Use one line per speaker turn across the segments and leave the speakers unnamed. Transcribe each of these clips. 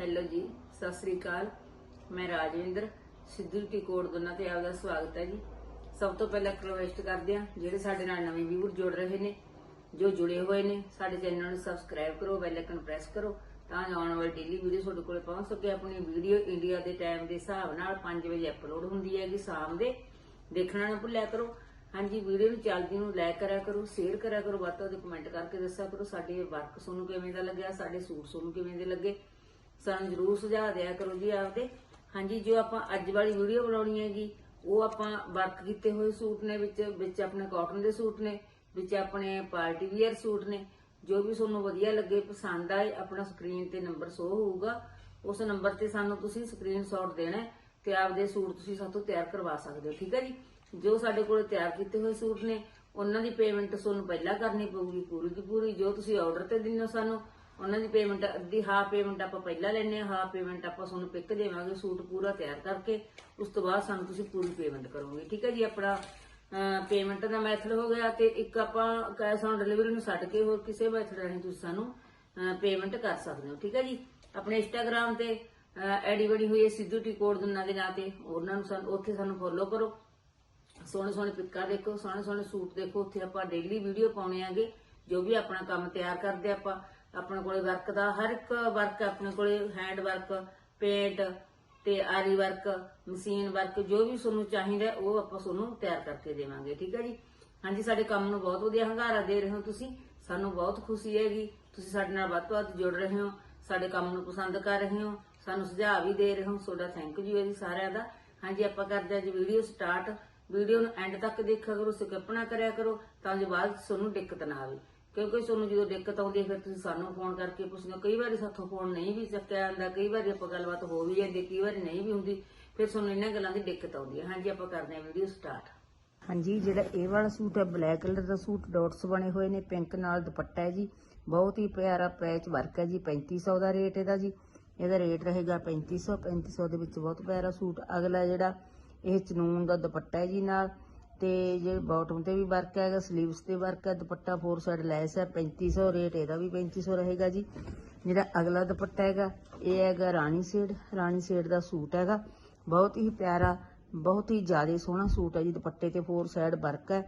Hello ਜੀ, ਸਤਿ ਸ੍ਰੀ ਅਕਾਲ। ਮੈਂ Rajwinder Sidhu T code ਦੋਨਾਂ ਤੇ ਆਪਦਾ ਸਵਾਗਤ ਹੈ ਜੀ। ਸਭ ਤੋਂ ਪਹਿਲਾਂ ਰਿਕਵੈਸਟ ਕਰਦੇ ਹਾਂ, ਜਿਹੜੇ ਸਾਡੇ ਨਾਲ ਨਵੇਂ ਵੀਵਰ ਜੁੜ ਰਹੇ ਨੇ, ਜੋ ਜੁੜੇ ਹੋਏ ਨੇ, ਸਾਡੇ ਚੈਨਲ ਨੂੰ ਸਬਸਕ੍ਰਾਈਬ ਕਰੋ ਬੈਲ ਆਈਕਨ ਪ੍ਰੈਸ ਕਰੋ, ਤਾਂ ਆਉਣ ਵਾਲੀ ਡੇਲੀ ਵੀਡੀਓ ਤੁਹਾਡੇ ਕੋਲ ਪਹੁੰਚ ਸਕੇ। ਆਪਣੀ ਵੀਡੀਓ ਇੰਡੀਆ ਦੇ ਟਾਈਮ ਦੇ ਹਿਸਾਬ ਨਾਲ 5 ਵਜੇ ਅਪਲੋਡ ਹੁੰਦੀ ਹੈਗੀ ਸ਼ਾਮ ਦੇ। ਦੇਖਣਾ ਨਾ ਭੁੱਲਿਆ ਕਰੋ। ਹਾਂਜੀ ਵੀਡੀਓ ਨੂੰ ਚੱਲਦੀ ਨੂੰ ਲਾਈਕ ਕਰਿਆ ਕਰੋ ਸ਼ੇਅਰ ਕਰਿਆ ਕਰੋ, ਵੱਧ ਤੋਂ ਵੱਧ ਕਮੈਂਟ ਕਰਕੇ ਦੱਸਿਆ ਕਰੋ, ਸਾਡੇ ਵਰਕ ਤੁਹਾਨੂੰ ਕਿਵੇਂ ਦਾ ਲੱਗਿਆ, ਸਾਡੇ ਸੂਟ ਤੁਹਾਨੂੰ ਕਿਵੇਂ ਦੇ ਲੱਗੇ। ਸਾਨੂੰ ਜਰੂਰ ਸੁਝਾਅ ਦਿਆ ਕਰੋ ਜੀ ਆਪਦੇ। ਹਾਂਜੀ, ਜੋ ਆਪਾਂ ਅੱਜ ਵਾਲੀ ਵੀਡੀਓ ਬਣਾਉਣੀ ਹੈਗੀ, ਉਹ ਆਪਾਂ ਵਰਕ ਕੀਤੇ ਹੋਏ ਸੂਟ ਨੇ, ਵਿੱਚ ਵਿੱਚ ਆਪਣੇ ਕਾਟਨ ਦੇ ਸੂਟ ਨੇ, ਵਿੱਚ ਆਪਣੇ ਪਾਰਟੀ ਵੀਅਰ ਸੂਟ ਨੇ। ਜੋ ਵੀ ਤੁਹਾਨੂੰ ਵਧੀਆ ਲੱਗੇ, ਪਸੰਦ ਆਏ, ਆਪਣਾ ਸਕਰੀਨ ਤੇ ਨੰਬਰ ਸ਼ੋ ਹੋਊਗਾ। ਉਸ ਨੰਬਰ ਤੇ ਸਾਨੂੰ ਤੁਸੀਂ ਸਕਰੀਨਸ਼ਾਟ ਦੇਣਾ ਤੇ ਆਪਦੇ ਸੂਟ ਤੁਸੀਂ ਸਾਤੋਂ ਤਿਆਰ ਕਰਵਾ ਸਕਦੇ ਹੋ, ਠੀਕ ਹੈ ਜੀ? ਜੋ ਸਾਡੇ ਕੋਲ ਤਿਆਰ ਕੀਤੇ ਹੋਏ ਸੂਟ ਨੇ, ਉਹਨਾਂ ਦੀ ਪੇਮੈਂਟ ਤੁਹਾਨੂੰ ਪਹਿਲਾਂ ਕਰਨੀ ਪਊਗੀ, ਪੂਰੀ ਦੀ ਪੂਰੀ। ਜੋ ਤੁਸੀਂ ਆਰਡਰ ਤੇ ਦਿੰਦੇ ਹੋ ਸਾਨੂੰ ਉਹਨਾਂ ਦੀ ਪੇਮੈਂਟ ਅੱਧੀ ਹਾਫ ਪੇਮੈਂਟ ਆਪਾਂ ਪਹਿਲਾਂ ਲੈਣੇ ਆ ਹਾਫ ਪੇਮੈਂਟ ਆਪਾਂ ਤੁਹਾਨੂੰ ਪਿਕ ਦੇਵਾਂਗੇ, ਸੂਟ ਪੂਰਾ ਤਿਆਰ ਕਰਕੇ, ਉਸ ਤੋਂ ਬਾਅਦ ਸਾਨੂੰ ਤੁਸੀਂ ਪੂਰੀ ਪੇਮੈਂਟ ਕਰੋਗੇ, ਠੀਕ ਹੈ ਜੀ? ਆਪਣਾ ਪੇਮੈਂਟ ਦਾ ਮੈਥਡ ਹੋ ਗਿਆ ਤੇ ਇੱਕ ਆਪਾਂ ਕੈਸ਼ ਔਨ ਡਿਲੀਵਰੀ ਨੂੰ ਛੱਡ ਕੇ ਹੋਰ ਕਿਸੇ ਮੈਥਡ ਰਾਹੀਂ ਤੁਸੀਂ ਸਾਨੂੰ ਪੇਮੈਂਟ ਕਰ ਸਕਦੇ ਹੋ, ਠੀਕ ਹੈ ਜੀ? ਆਪਣੇ ਇੰਸਟਾਗ੍ਰam ਤੇ ਐਡੀ ਬਣੀ ਹੋਈ ਹੈ ਸਿੱਧੂ ਟੀ ਕੋਡ ਦੁੰਨਾ ਦੇ ਨਾਂ ਤੇ, ਉਹਨਾਂ ਨੂੰ ਸਾਨੂੰ, ਉੱਥੇ ਸਾਨੂੰ ਫੋਲੋ ਕਰੋ। ਸੋਹਣੇ ਸੋਹਣੇ ਪਿੱਕਾਂ ਦੇਖੋ, ਸੋਹਣੇ ਸੋਹਣੇ ਸੂਟ ਦੇਖੋ, ਉੱਥੇ ਆਪਾਂ ਡੇਲੀ ਵੀਡੀਓ ਪਾਉਣੇ ਆਗੇ, ਜੋ ਵੀ ਆਪਣਾ ਕੰਮ ਤਿਆਰ ਕਰਦੇ ਆਪਾਂ। ਆਪਣੇ ਕੋਲੇ ਵਰਕ ਦਾ, ਹਰ ਇੱਕ ਵਰਕ ਆਪਣੇ ਕੋਲੇ ਹੈਂਡ ਵਰਕ ਪੇਂਟ ਤੇ ਆਰੀ ਵਰਕ ਮਸ਼ੀਨ ਵਰਕ ਜੋ ਵੀ ਤੁਹਾਨੂੰ ਚਾਹੀਦਾ ਉਹ ਆਪਾਂ ਤੁਹਾਨੂੰ ਤਿਆਰ ਕਰਕੇ ਦੇਵਾਂਗੇ, ਠੀਕ ਹੈ ਜੀ? ਹਾਂਜੀ, ਸਾਡੇ ਕੰਮ ਨੂੰ ਬਹੁਤ ਵਧੀਆ ਹੰਗਾਰਾ ਦੇ ਰਹੇ ਹੋ ਤੁਸੀਂ, ਸਾਨੂੰ ਬਹੁਤ ਖੁਸ਼ੀ ਹੈਗੀ, ਤੁਸੀਂ ਸਾਡੇ ਨਾਲ ਵੱਧ ਤੋਂ ਵੱਧ ਜੁੜ ਰਹੇ ਹੋ, ਸਾਡੇ ਕੰਮ ਨੂੰ ਪਸੰਦ ਕਰ ਰਹੇ ਹੋ, ਸਾਨੂੰ ਸੁਝਾਅ ਵੀ ਦੇ ਰਹੇ ਹੋ, ਤੁਹਾਡਾ ਥੈਂਕ ਯੂ ਹੈ ਜੀ ਸਾਰਿਆਂ ਦਾ। ਹਾਂਜੀ, ਆਪਾਂ ਕਰਦੇ ਹਾਂ ਜੀ ਵੀਡੀਓ ਸਟਾਰਟ ਵੀਡੀਓ ਨੂੰ ਐਂਡ ਤੱਕ ਦੇਖਿਆ ਕਰੋ ਸਕਿਪ ਨਾ ਕਰਿਆ ਕਰੋ, ਤਾਂ ਜੋ ਬਾਅਦ 'ਚ ਤੁਹਾਨੂੰ ਦਿੱਕਤ ਨਾ ਆਵੇ। ਕਿਉਂਕਿ ਤੁਹਾਨੂੰ ਜਦੋਂ ਦਿੱਕਤ ਆਉਂਦੀ ਹੈ, ਫਿਰ ਤੁਸੀਂ ਸਾਨੂੰ ਫੋਨ ਕਰਕੇ ਪੁੱਛਦੇ ਹੋ। ਕਈ ਵਾਰੀ ਸਾਥੋਂ ਫੋਨ ਨਹੀਂ ਵੀ ਚੱਕਿਆ ਜਾਂਦਾ, ਕਈ ਵਾਰੀ ਆਪਾਂ ਗੱਲਬਾਤ ਹੋ ਵੀ ਜਾਂਦੀ ਕਈ ਵਾਰੀ ਨਹੀਂ ਵੀ ਹੁੰਦੀ। ਫਿਰ ਤੁਹਾਨੂੰ ਇਹਨਾਂ ਗੱਲਾਂ ਦੀ ਦਿੱਕਤ ਆਉਂਦੀ ਹੈ। ਹਾਂਜੀ, ਆਪਾਂ ਕਰਦੇ ਹਾਂ ਵੀਡੀਓ ਸਟਾਰਟ ਹਾਂਜੀ, ਜਿਹੜਾ ਇਹ ਵਾਲਾ ਸੂਟ ਹੈ ਬਲੈਕ ਕਲਰ ਦਾ ਸੂਟ ਡਾਟਸ ਬਣੇ ਹੋਏ ਨੇ ਪਿੰਕ ਨਾਲ ਦੁਪੱਟਾ ਹੈ ਜੀ। ਬਹੁਤ ਹੀ ਪਿਆਰਾ ਪੈਚ ਵਰਕ ਹੈ ਜੀ 3500 ਦਾ ਰੇਟ ਇਹਦਾ ਜੀ। ਇਹਦਾ ਰੇਟ ਰਹੇਗਾ 3500 3500 ਦੇ ਵਿੱਚ ਬਹੁਤ ਪਿਆਰਾ ਸੂਟ। ਅਗਲਾ ਜਿਹੜਾ, ਇਹ ਚਨੂਨ ਦਾ ਦੁਪੱਟਾ ਹੈ ਜੀ ਨਾਲ। ਤੇ ਜੇ ਬਾਟਮ ਤੇ ਵੀ ਵਰਕ ਹੈਗਾ 슬ੀਵਸ ਤੇ ਵਰਕ ਹੈ, ਦੁਪੱਟਾ ਫੋਰ ਸਾਈਡ ਲੈਸ ਹੈ 3500 ਰੇਟ ਇਹਦਾ ਵੀ 3500 ਰਹੇਗਾ ਜੀ। ਜਿਹੜਾ ਅਗਲਾ ਦੁਪੱਟਾ ਹੈਗਾ, ਇਹ ਹੈਗਾ ਰਾਣੀ ਸ਼ੇਡ ਰਾਣੀ ਸ਼ੇਡ ਦਾ ਸੂਟ ਹੈਗਾ। ਬਹੁਤ ਹੀ ਪਿਆਰਾ, ਬਹੁਤ ਹੀ ਜ਼ਿਆਦਾ ਸੋਹਣਾ ਸੂਟ ਹੈ ਜੀ, ਦੁਪੱਟੇ ਤੇ ਫੋਰ ਸਾਈਡ ਵਰਕ ਹੈ।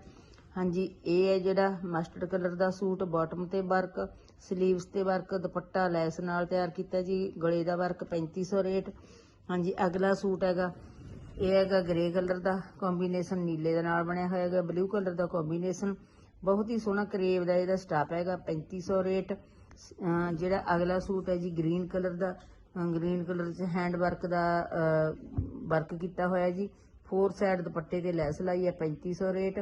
ਹਾਂਜੀ, ਇਹ ਹੈ ਜਿਹੜਾ ਮਸਟਰਡ ਕਲਰ ਦਾ ਸੂਟ ਬਾਟਮ ਤੇ ਵਰਕ 슬ੀਵਸ ਤੇ ਵਰਕ ਦੁਪੱਟਾ ਲੈਸ ਨਾਲ ਤਿਆਰ ਕੀਤਾ ਜੀ, ਗਲੇ ਦਾ ਵਰਕ 3500 ਰੇਟ ਹਾਂਜੀ, ਅਗਲਾ ਸੂਟ ਹੈਗਾ ਇਹ ਹੈਗਾ ਗ੍ਰੇ ਕਲਰ ਦਾ ਕੰਬੀਨੇਸ਼ਨ ਨੀਲੇ ਦੇ ਨਾਲ ਬਣਿਆ ਹੋਇਆ ਹੈਗਾ ਬਲੂ ਕਲਰ ਦਾ ਕੰਬੀਨੇਸ਼ਨ ਬਹੁਤ ਹੀ ਸੋਹਣਾ ਕਰੇਵ ਦਾ ਇਹਦਾ ਸਟਾਪ ਹੈਗਾ 3500 ਰੇਟ। ਅਹ ਜਿਹੜਾ ਅਗਲਾ ਸੂਟ ਹੈ ਜੀ ਗ੍ਰੀਨ ਕਲਰ ਦਾ ਗ੍ਰੀਨ ਕਲਰ 'ਚ ਹੈਂਡ ਵਰਕ ਦਾ ਵਰਕ ਕੀਤਾ ਹੋਇਆ ਜੀ। ਫੋਰ ਸਾਈਡ ਦੁਪੱਟੇ ਤੇ ਲੈਸ ਲਾਈ ਹੈ 3500 ਰੇਟ।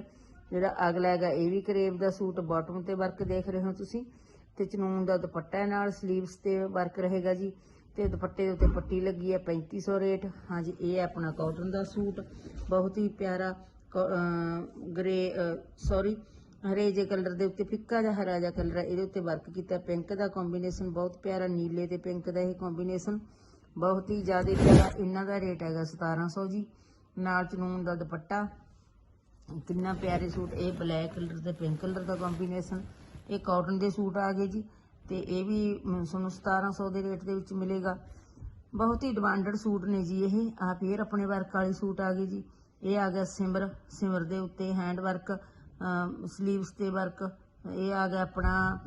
ਜਿਹੜਾ ਅਗਲਾ ਹੈਗਾ, ਇਹ ਵੀ ਕਰੇਵ ਦਾ ਸੂਟ ਬਾਟਮ ਤੇ ਵਰਕ ਦੇਖ ਰਹੇ ਹੋ ਤੁਸੀਂ। ਤੇ ਚਨੂਨ ਦਾ ਦੁਪੱਟਾ ਨਾਲ ਸਲੀਵਸ ਤੇ ਵਰਕ ਰਹੇਗਾ ਜੀ। ਤੇ ਦੁਪੱਟੇ ਦੇ ਉੱਤੇ ਪੱਟੀ ਲੱਗੀ ਹੈ 3500 ਰੇਟ। ਹਾਂਜੀ, ਇਹ ਹੈ ਆਪਣਾ ਕਾਟਨ ਦਾ ਸੂਟ। ਬਹੁਤ ਹੀ ਪਿਆਰਾ ਗ੍ਰੇ ਸੌਰੀ ਹਰੇ ਜੇ ਕਲਰ ਦੇ ਉੱਤੇ, ਫਿੱਕਾ ਜਿਹਾ ਹਰਾ ਜਿਹਾ ਕਲਰ ਹੈ। ਇਹਦੇ ਉੱਤੇ ਵਰਕ ਕੀਤਾ ਪਿੰਕ ਦਾ ਕੰਬੀਨੇਸ਼ਨ ਬਹੁਤ ਪਿਆਰਾ, ਨੀਲੇ ਤੇ ਪਿੰਕ ਦਾ ਇਹ ਕੰਬੀਨੇਸ਼ਨ ਬਹੁਤ ਹੀ ਜ਼ਿਆਦਾ ਪਿਆਰਾ, ਇਹਨਾਂ ਦਾ ਰੇਟ ਹੈਗਾ 1700 ਜੀ। ਨਾਲ ਚਨੂਨ ਦਾ ਦੁਪੱਟਾ। ਕਿੰਨਾ ਪਿਆਰੇ ਸੂਟ, ਇਹ ਬਲੈਕ ਕਲਰ ਤੇ ਪਿੰਕ ਕਲਰ ਦਾ ਕੰਬੀਨੇਸ਼ਨ ਇਹ ਕਾਟਨ ਦੇ ਸੂਟ ਆ ਗਏ ਜੀ। ਤੇ ਇਹ ਵੀ ਮ, ਤੁਹਾਨੂੰ 1700 ਦੇ ਰੇਟ ਦੇ ਵਿੱਚ ਮਿਲੇਗਾ। ਬਹੁਤ ਹੀ ਡਿਮਾਂਡਡ ਸੂਟ ਨੇ ਜੀ ਇਹ। ਆ ਫੇਰ ਆਪਣੇ ਵਰਕ ਵਾਲੇ ਸੂਟ ਆ ਗਏ ਜੀ। ਇਹ ਆ ਗਿਆ ਸਿਮਰ ਸਿਮਰ ਦੇ ਉੱਤੇ ਹੈਂਡ ਵਰਕ ਸਲੀਵਸ ਤੇ ਵਰਕ ਇਹ ਆ ਗਿਆ ਆਪਣਾ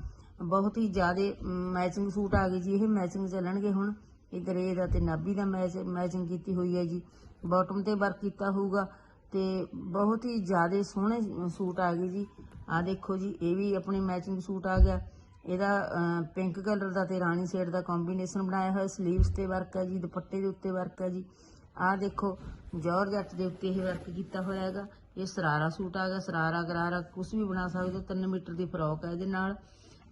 ਬਹੁਤ ਹੀ ਜ਼ਿਆਦੇ ਮੈਚਿੰਗ ਸੂਟ ਆ ਗਏ ਜੀ। ਇਹ ਮੈਚਿੰਗ ਚੱਲਣਗੇ ਹੁਣ। ਇਹ ਗਰੇ ਦਾ ਤੇ ਨਾਭੀ ਦਾ ਮੈਚ ਮੈਚਿੰਗ ਕੀਤੀ ਹੋਈ ਹੈ ਜੀ। ਬਾਟਮ ਤੇ ਵਰਕ ਕੀਤਾ ਹੋਊਗਾ ਤੇ ਬਹੁਤ ਹੀ ਜ਼ਿਆਦੇ ਸੋਹਣੇ ਸੂਟ ਆ ਗਏ ਜੀ। ਆ ਦੇਖੋ ਜੀ ਇਹ ਵੀ ਆਪਣੇ ਮੈਚਿੰਗ ਸੂਟ ਆ ਗਿਆ। ਇਹਦਾ ਪਿੰਕ ਕਲਰ ਦਾ ਤੇ ਰਾਣੀ ਸ਼ੇਡ ਦਾ ਕੰਬੀਨੇਸ਼ਨ ਬਣਾਇਆ ਹੋਇਆ 슬ੀਵਸ ਤੇ ਵਰਕ ਹੈ ਜੀ, ਦੁਪੱਟੇ ਦੇ ਉੱਤੇ ਵਰਕ ਹੈ ਜੀ। ਆਹ ਦੇਖੋ ਜਾਰਜੱਟ ਦੇ ਉੱਤੇ ਇਹ ਵਰਕ ਕੀਤਾ ਹੋਇਆ ਹੈਗਾ। ਇਹ ਸਰਾਰਾ ਸੂਟ ਆ ਗਿਆ, ਸਰਾਰਾ ਗਰਾਰਾ ਕੁਝ ਵੀ ਬਣਾ ਸਕਦੇ ਹੋ 3 ਮੀਟਰ ਦੀ ਫਰੋਕ ਹੈ ਇਹਦੇ ਨਾਲ।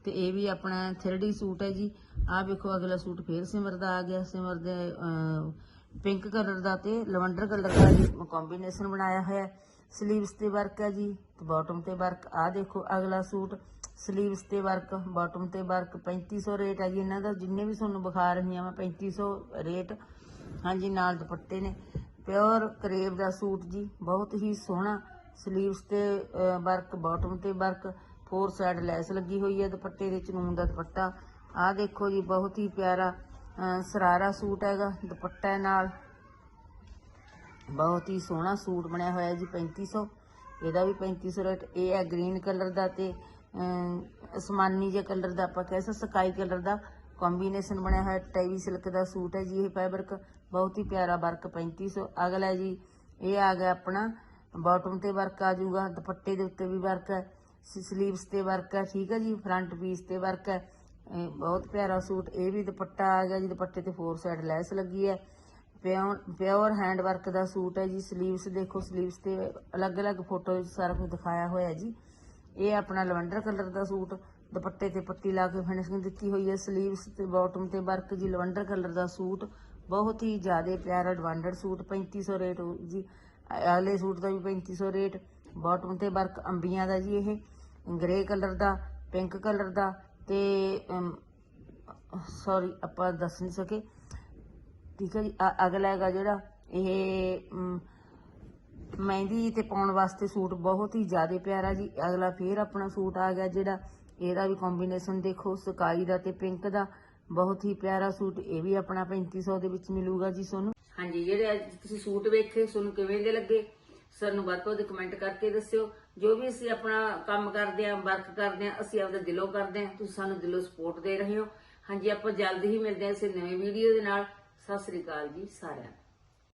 ਤੇ ਇਹ ਵੀ ਆਪਣਾ 3D ਸੂਟ ਹੈ ਜੀ। ਆਹ ਵੇਖੋ, ਅਗਲਾ ਸੂਟ ਫੇਰ ਸਿਮਰ ਦਾ ਆ ਗਿਆ। ਸਿਮਰ ਦੇ ਪਿੰਕ ਕਲਰ ਦਾ ਤੇ ਲਵੰਡਰ ਕਲਰ ਦਾ ਜੀ ਕੰਬੀਨੇਸ਼ਨ ਬਣਾਇਆ ਹੋਇਆ। ਸਲੀਵਸ ਤੇ ਵਰਕ ਹੈ ਜੀ, ਤੇ ਬਾਟਮ ਤੇ ਵਰਕ ਆਹ ਦੇਖੋ, ਅਗਲਾ ਸੂਟ ਸਲੀਵਸ ਤੇ ਵਰਕ ਬਾਟਮ ਤੇ ਵਰਕ 3500 ਰੇਟ ਹੈ ਜੀ ਇਹਨਾਂ ਦਾ, ਜਿੰਨੇ ਵੀ ਤੁਹਾਨੂੰ ਵਿਖਾ ਰਹੀ ਹਾਂ ਮੈਂ 3500 ਰੇਟ ਹਾਂਜੀ, ਨਾਲ ਦੁਪੱਟੇ ਨੇ। ਪਿਓਰ ਕਰੇਬ ਦਾ ਸੂਟ ਜੀ, ਬਹੁਤ ਹੀ ਸੋਹਣਾ। ਸਲੀਵਸ ਤੇ ਵਰਕ ਬਾਟਮ ਤੇ ਵਰਕ ਫੋਰ ਸਾਈਡ ਲੈਸ ਲੱਗੀ ਹੋਈ ਹੈ ਦੁਪੱਟੇ ਦੇ ਚਨੂਨ ਦਾ ਦੁਪੱਟਾ। ਆਹ ਦੇਖੋ ਜੀ, ਬਹੁਤ ਹੀ ਪਿਆਰਾ ਸਰਾਰਾ ਸੂਟ ਹੈਗਾ, ਦੁਪੱਟਾ ਨਾਲ। ਬਹੁਤ ਹੀ ਸੋਹਣਾ ਸੂਟ ਬਣਿਆ ਹੋਇਆ ਜੀ 3500 ਇਹਦਾ ਵੀ 3500 ਰੇਟ ਇਹ ਹੈ ਗ੍ਰੀਨ ਕਲਰ ਦਾ ਤੇ ਅਸਮਾਨੀ ਜੇ ਕਲਰ ਦਾ ਆਪਾਂ ਕਹਿ ਸਕਦੇ ਸਕਾਈ ਕਲਰ ਦਾ ਕੰਬੀਨੇਸ਼ਨ ਬਣਿਆ ਹੋਇਆ ਟੈਵੀ ਸਿਲਕ ਦਾ ਸੂਟ ਹੈ ਜੀ ਇਹ ਫੈਬਰਿਕ ਬਹੁਤ ਹੀ ਪਿਆਰਾ ਵਰਕ 3500 ਅਗਲਾ ਜੀ, ਇਹ ਆ ਗਿਆ ਆਪਣਾ ਬਾਟਮ ਤੇ ਵਰਕ ਆ ਜਾਊਗਾ, ਦੁਪੱਟੇ ਦੇ ਉੱਤੇ ਵੀ ਵਰਕ ਹੈ ਸਲੀਵਸ ਤੇ ਵਰਕ ਹੈ, ਠੀਕ ਹੈ ਜੀ ਫਰੰਟ ਪੀਸ ਤੇ ਵਰਕ ਹੈ। ਇਹ ਬਹੁਤ ਪਿਆਰਾ ਸੂਟ, ਇਹ ਵੀ ਦੁਪੱਟਾ ਆ ਗਿਆ ਜੀ, ਦੁਪੱਟੇ ਤੇ ਫੋਰ ਸਾਈਡ ਲੈਸ ਲੱਗੀ ਹੈ। ਪਿਓਰ ਪਿਓਰ ਹੈਂਡ ਵਰਕ ਦਾ ਸੂਟ ਹੈ ਜੀ ਸਲੀਵਸ ਦੇਖੋ ਸਲੀਵਸ ਤੇ ਅਲੱਗ-ਅਲੱਗ ਫੋਟੋ ਵਿੱਚ ਸਾਰਾ ਕੁਝ ਦਿਖਾਇਆ ਹੋਇਆ ਜੀ। ਇਹ ਆਪਣਾ ਲਵੰਡਰ ਕਲਰ ਦਾ ਸੂਟ, ਦੁਪੱਟੇ ਤੇ ਪੱਤੀ ਲਾ ਕੇ ਫਿਨਿਸ਼ਿੰਗ ਦਿੱਤੀ ਹੋਈ ਹੈ ਸਲੀਵਸ ਤੇ ਬਾਟਮ ਤੇ ਵਰਕ ਜੀ ਲਵੰਡਰ ਕਲਰ ਦਾ ਸੂਟ, ਬਹੁਤ ਹੀ ਜ਼ਿਆਦਾ ਪਿਆਰਾ ਡਿਮਾਂਡਡ ਸੂਟ 3500 ਰੇਟ ਜੀ। ਅਗਲੇ ਸੂਟ ਦਾ ਵੀ 3500 ਰੇਟ ਬਾਟਮ ਤੇ ਵਰਕ ਅੰਬੀਆਂ ਦਾ ਜੀ ਇਹ ਗ੍ਰੇ ਕਲਰ ਦਾ ਪਿੰਕ ਕਲਰ ਦਾ ਤੇ ਸੌਰੀ ਆਪਾਂ ਦੱਸ ਨਹੀਂ ਸਕੇ। ਠੀਕ ਹੈ ਜੀ ਅਗਲਾ ਹੈਗਾ ਜਿਹੜਾ ਇਹ ਮਹਿੰਦੀ ਤੇ ਪਾਉਣ ਵਾਸਤੇ ਸੂਟ ਬਹੁਤ ਹੀ ਜ਼ਿਆਦਾ ਪਿਆਰਾ ਜੀ। ਅਗਲਾ ਫੇਰ ਆਪਣਾ ਸੂਟ ਆ ਗਿਆ ਜਿਹੜਾ ਇਹਦਾ ਵੀ ਕੰਬੀਨੇਸ਼ਨ ਦੇਖੋ, ਸਕਾਈ ਦਾ ਤੇ ਪਿੰਕ ਦਾ। ਬਹੁਤ ਹੀ ਪਿਆਰਾ ਸੂਟ, ਇਹ ਵੀ ਆਪਣਾ 3500 ਦੇ ਵਿੱਚ ਮਿਲੂਗਾ ਜੀ ਤੁਹਾਨੂੰ। ਹਾਂਜੀ, ਜਿਹੜੇ ਅੱਜ ਤੁਸੀਂ ਸੂਟ ਵੇਖੇ, ਤੁਹਾਨੂੰ ਕਿਵੇਂ ਦੇ ਲੱਗੇ? ਸਾਨੂੰ ਵੱਧ ਤੋਂ ਵੱਧ ਕਮੈਂਟ ਕਰਕੇ ਦੱਸਿਓ। ਜੋ ਵੀ ਅਸੀਂ ਆਪਣਾ ਕੰਮ ਕਰਦੇ ਆਂ ਵਰਕ ਕਰਦੇ ਆਂ ਅਸੀਂ ਆਪਦਾ ਦਿਲੋਂ ਕਰਦੇ ਆਂ ਤੁਸੀਂ ਸਾਨੂੰ ਦਿਲੋਂ ਸਪੋਰਟ ਦੇ ਰਹੇ ਹੋ। ਹਾਂਜੀ, ਆਪਾਂ ਜਲਦੀ ਹੀ ਮਿਲਦੇ ਆਂ ਇਸ ਨਵੇਂ ਵੀਡੀਓ ਦੇ ਨਾਲ। ਸਤਿ ਸ੍ਰੀ ਅਕਾਲ ਜੀ ਸਾਰਿਆਂ ਨੂੰ।